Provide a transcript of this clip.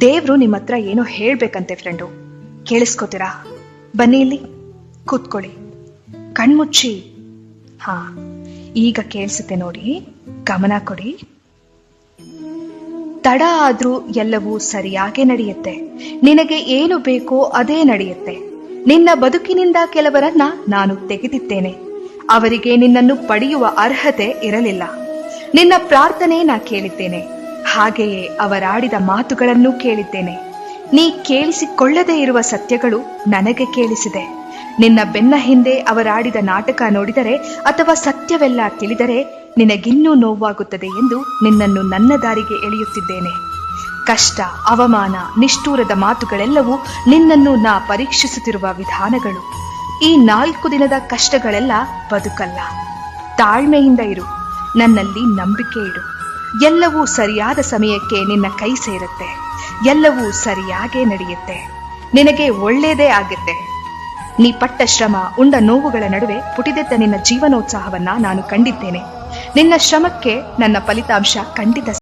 ದೇವ್ರು ನಿಮ್ಮ ಹತ್ರ ಏನೋ ಹೇಳ್ಬೇಕಂತೆ ಫ್ರೆಂಡು. ಕೇಳಿಸ್ಕೋತೀರಾ? ಬನ್ನಿ ಇಲ್ಲಿ. ಕೂತ್ಕೊಳ್ಳಿ. ಕಣ್ಮುಚ್ಚಿ. ಹಾ, ಈಗ ಕೇಳಿಸುತ್ತೆ ನೋಡಿ. ಗಮನ ಕೊಡಿ. ತಡ ಆದ್ರೂ ಎಲ್ಲವೂ ಸರಿಯಾಗೇ ನಡೆಯುತ್ತೆ. ನಿನಗೆ ಏನು ಬೇಕೋ ಅದೇ ನಡೆಯುತ್ತೆ. ನಿನ್ನ ಬದುಕಿನಿಂದ ಕೆಲವರನ್ನ ನಾನು ತೆಗೆದಿದ್ದೇನೆ. ಅವರಿಗೆ ನಿನ್ನನ್ನು ಪಡೆಯುವ ಅರ್ಹತೆ ಇರಲಿಲ್ಲ. ನಿನ್ನ ಪ್ರಾರ್ಥನೆ ನಾ ಕೇಳಿದ್ದೇನೆ. ಹಾಗೆಯೇ ಅವರಾಡಿದ ಮಾತುಗಳನ್ನು ಕೇಳಿದ್ದೇನೆ. ನೀ ಕೇಳಿಸಿಕೊಳ್ಳದೇ ಇರುವ ಸತ್ಯಗಳು ನನಗೆ ಕೇಳಿಸಿದೆ. ನಿನ್ನ ಬೆನ್ನ ಹಿಂದೆ ಅವರಾಡಿದ ನಾಟಕ ನೋಡಿದರೆ ಅಥವಾ ಸತ್ಯವೆಲ್ಲ ತಿಳಿದರೆ ನಿನಗಿನ್ನೂ ನೋವಾಗುತ್ತದೆ ಎಂದು ನಿನ್ನನ್ನು ನನ್ನ ದಾರಿಗೆ ಎಳೆಯುತ್ತಿದ್ದೇನೆ. ಕಷ್ಟ, ಅವಮಾನ, ನಿಷ್ಠೂರದ ಮಾತುಗಳೆಲ್ಲವೂ ನಿನ್ನನ್ನು ನಾ ಪರೀಕ್ಷಿಸುತ್ತಿರುವ ವಿಧಾನಗಳು. ಈ ನಾಲ್ಕು ದಿನದ ಕಷ್ಟಗಳೆಲ್ಲ ಬದುಕಲ್ಲ. ತಾಳ್ಮೆಯಿಂದ ಇರು. ನನ್ನಲ್ಲಿ ನಂಬಿಕೆ ಇಡು. ಎಲ್ಲವೂ ಸರಿಯಾದ ಸಮಯಕ್ಕೆ ನಿನ್ನ ಕೈ ಸೇರುತ್ತೆ. ಎಲ್ಲವೂ ಸರಿಯಾಗೇ ನಡೆಯುತ್ತೆ. ನಿನಗೆ ಒಳ್ಳೆಯದೇ ಆಗುತ್ತೆ. ನೀ ಪಟ್ಟ ಶ್ರಮ, ಉಂಡ ನೋವುಗಳ ನಡುವೆ ಪುಟಿದೆದ್ದ ನಿನ್ನ ಜೀವನೋತ್ಸಾಹವನ್ನ ನಾನು ಕಂಡಿದ್ದೇನೆ. ನಿನ್ನ ಶ್ರಮಕ್ಕೆ ನನ್ನ ಫಲಿತಾಂಶ ಖಂಡಿತ